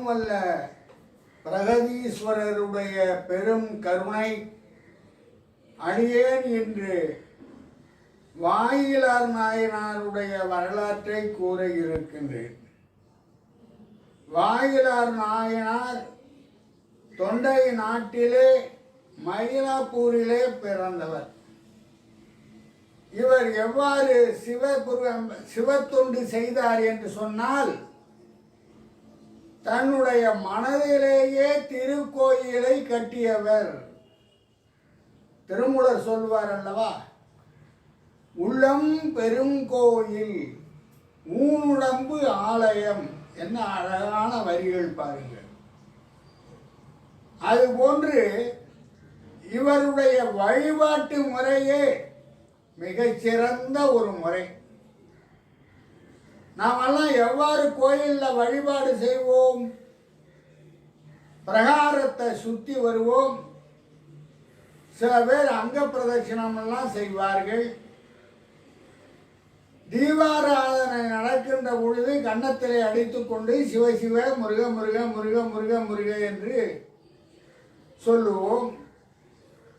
வல்ல பிரகதீஸ்வரருடைய பெரும் கருணை அடியேன் என்று வாயிலார் நாயனாருடைய வரலாற்றை கூற இருக்கின்றேன். வாயிலார் நாயனார் தொண்டை நாட்டிலே மயிலாப்பூரிலே பிறந்தவர். இவர் எவ்வாறு சிவபுரம் சிவத்தொண்டு செய்தார் என்று சொன்னால் தன்னுடைய மனதிலேயே திருக்கோயிலை கட்டியவர். திருமூலர் சொல்வார் அல்லவா? உள்ளம் பெருங்கோயில் ஊனுடம்பு ஆலயம் என்ன அழகான வரிகள் பாருங்கள். அதுபோன்று இவருடைய வழிபாட்டு முறையே மிகச்சிறந்த ஒரு முறை. நாமெல்லாம் எவ்வாறு கோயிலில் வழிபாடு செய்வோம்? பிரகாரத்தை சுற்றி வருவோம். சில பேர் அங்க பிரதட்சிணமெல்லாம் செய்வார்கள். தீபாராதனை நடக்கின்ற பொழுது கன்னத்திலே அடித்துக்கொண்டு சிவ சிவ முருக முருக முருக முருக முருக என்று சொல்லுவோம்.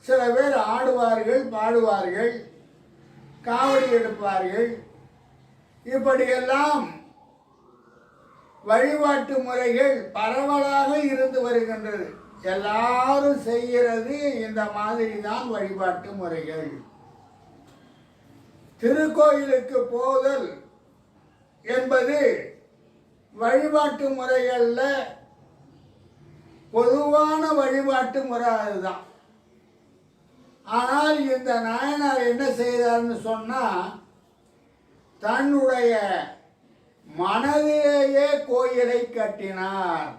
சில பேர் ஆடுவார்கள் பாடுவார்கள் காவடி எடுப்பார்கள். இப்படியெல்லாம் வழிபாட்டு முறைகள் பரவலாக இருந்து வருகின்றது. எல்லாரும் செய்கிறது இந்த மாதிரி தான் வழிபாட்டு முறைகள். திருக்கோயிலுக்கு போதல் என்பது வழிபாட்டு முறைகளில் பொதுவான வழிபாட்டு முறை அதுதான் ஆனால் இந்த நாயனார் என்ன செய்தார்னு சொன்னால் தன்னுடைய மனதிலேயே கோயிலை கட்டினார்.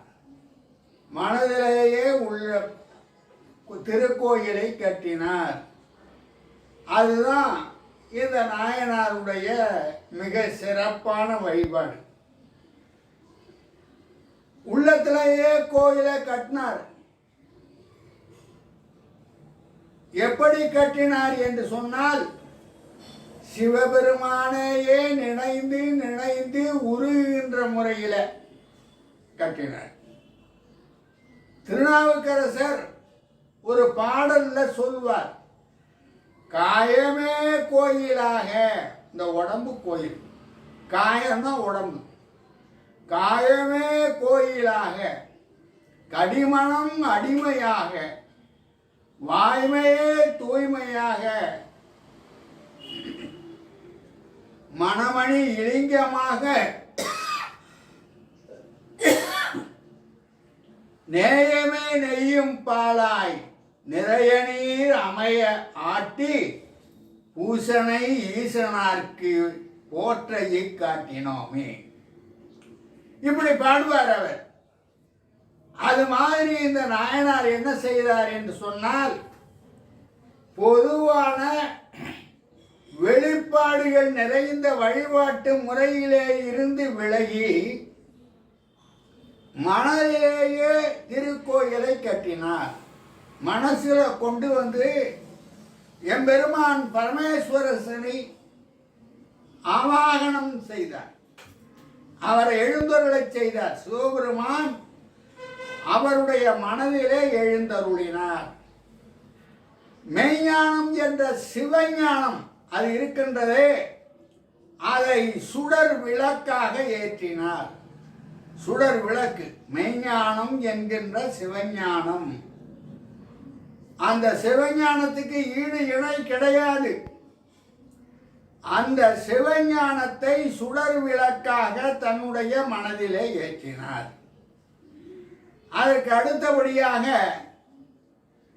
மனதிலேயே உள்ள திருக்கோயிலை கட்டினார். அதுதான் இந்த நாயனாருடைய மிக சிறப்பான வழிபாடு. உள்ளத்திலேயே கோயிலை கட்டினார். எப்படி கட்டினார் என்று சொன்னால் சிவபெருமானையே நினைந்து நினைந்து உருகின்ற முறையில் கட்டினார். திருநாவுக்கரசர் ஒரு பாடல்ல சொல்வார் காயமே கோயிலாக. இந்த உடம்பு கோயில். காயம்தான் உடம்பு. காயமே கோயிலாக. கடிமணம் அடிமையாக. வாய்மையே தூய்மையாக. மணமணி இலிங்கமாக நேயமே நெய்யும் பாலாய் நிறைய நீர் அமைய ஆட்டி பூசனை ஈசனார்க்கு போற்றையை காட்டினோமே. இப்படி பாடுவார் அவர். அது மாதிரி இந்த நாயனார் என்ன செய்தார் என்று சொன்னால் பொதுவான வெளிப்பாடுகள் நிறைந்த வழிபாட்டு முறையிலே இருந்து விலகி மனதிலேயே திருக்கோயிலை கட்டினார். மனசில் கொண்டு வந்து எம்பெருமான் பரமேஸ்வரசனை ஆவாகனம் செய்தார். அவரை எழுந்தருளச் செய்தார். சிவபெருமான் அவருடைய மனதிலே எழுந்தருளினார். மெய்ஞானம் என்ற சிவஞானம் அது இருக்கின்றதே. அதை சுடர் விளக்காக ஏற்றினார். சுடர் விளக்கு மெய்ஞானம் என்கின்ற சிவஞானம். அந்த சிவஞானத்துக்கு ஈடு இணை கிடையாது. அந்த சிவஞானத்தை சுடர் விளக்காக தன்னுடைய மனதிலே ஏற்றினார். அதற்கு அடுத்தபடியாக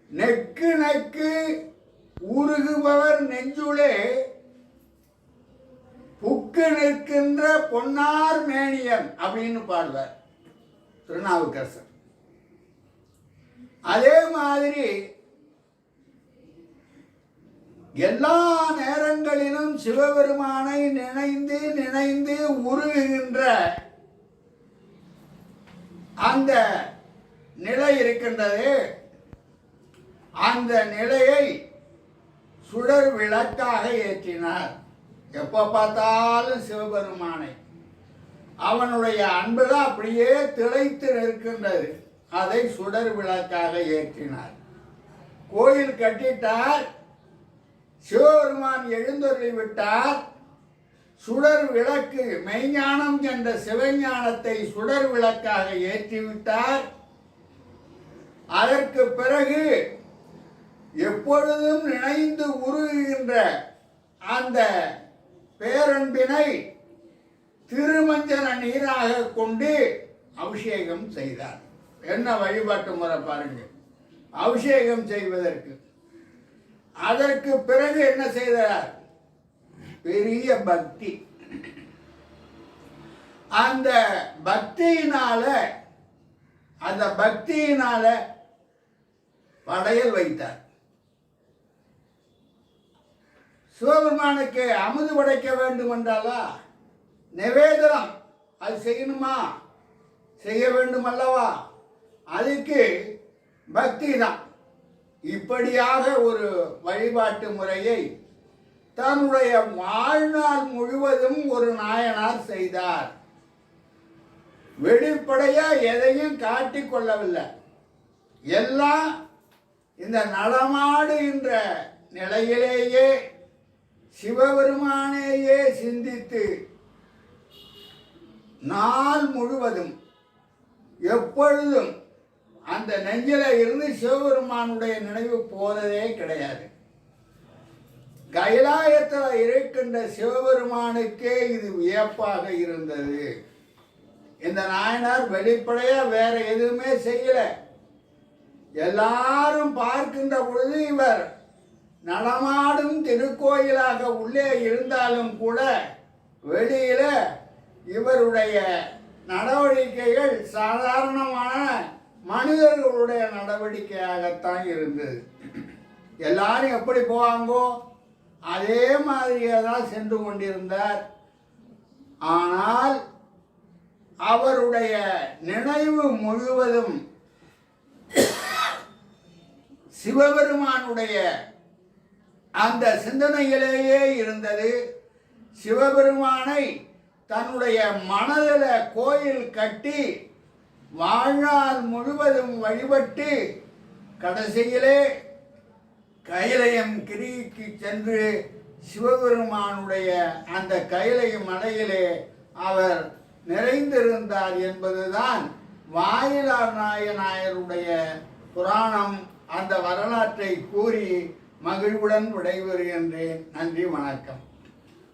நெக்கு நெக்கு உருகுபவர் நெஞ்சுளே புக்கு நிற்கின்ற பொன்னார் மேனியன் அப்படின்னு பாடுவார் திருநாவுக்கரசர். அதே மாதிரி எல்லா நேரங்களிலும் சிவபெருமானை நினைந்து நினைந்து உருகுகின்ற அந்த நிலை இருக்கின்றது. அந்த நிலையை சுடர் விளக்காக ஏற்றினார். எப்போ பார்த்தாலும் சிவபெருமானை. அவனுடைய அன்புதான் அப்படியே திளைத்து நிற்கின்றது. அதை சுடர் விளக்காக ஏற்றினார். கோயில் கட்டிட்டார். சிவபெருமான் எழுந்தொருளி விட்டார். சுடர் விளக்கு மெய்ஞானம் என்ற சிவஞானத்தை சுடர் விளக்காக ஏற்றிவிட்டார். அதற்கு பிறகு எப்பொழுதும் நினைந்து உருகுகின்ற அந்த பேரன்பினை திருமஞ்சன நீராக கொண்டு அபிஷேகம் செய்தார். என்ன வழிபாட்டு முறை பாருங்க. அபிஷேகம் செய்வதற்கு. அதற்கு பிறகு என்ன செய்தார்? பெரிய பக்தி. அந்த பக்தியினால அந்த பக்தியினால படையல் வைத்தார். சிவபெருமானுக்கு அமுது படைக்க வேண்டும் என்றாலா? நிவேதனம். அது செய்யணுமா? செய்ய வேண்டும் அல்லவா? அதுக்கு பக்தி தான் இப்படியாக ஒரு வழிபாட்டு முறையை தன்னுடைய வாழ்நாள் முழுவதும் ஒரு நாயனார் செய்தார். வெளிப்படையா எதையும் காட்டிக்கொள்ளவில்லை எல்லாம் இந்த நடமாடுகின்ற நிலையிலேயே சிவபெருமானேயே சிந்தித்து நாள் முழுவதும் எப்பொழுதும் அந்த நெஞ்சில இருந்து சிவபெருமானுடைய நினைவு போனதே கிடையாது. கைலாயத்தில் இருக்கின்ற சிவபெருமானுக்கே இது வியப்பாக இருந்தது. இந்த நாயனார் வெளிப்படையா வேற எதுவுமே செய்யல. எல்லாரும் பார்க்கின்ற பொழுது இவர் நடமாடும் திருக்கோயிலாக உள்ளே இருந்தாலும் கூட வெளியில இவருடைய நடவடிக்கைகள் சாதாரணமான மனிதர்களுடைய நடவடிக்கையாகத்தான் இருந்தது. எல்லாரும் எப்படி போவாங்கோ அதே மாதிரியே தான் சென்று கொண்டிருந்தார். ஆனால் அவருடைய நினைவு முழுவதும் சிவபெருமானுடைய அந்த சிந்தனையிலேயே இருந்தது. சிவபெருமானை தன்னுடைய மனதில் கோயில் கட்டி வாழ்நாள் முழுவதும் வழிபட்டு கடைசியிலே கைலயம் கிரிக்கு சென்று சிவபெருமானுடைய அந்த கைலயம் மலையிலே அவர் நிறைந்திருந்தார் என்பதுதான் வாயிலார் நாயனாயருடைய புராணம். அந்த வரலாற்றை கூறி மகிழ்வுடன் விடைபெறுகின்றேன். நன்றி வணக்கம்.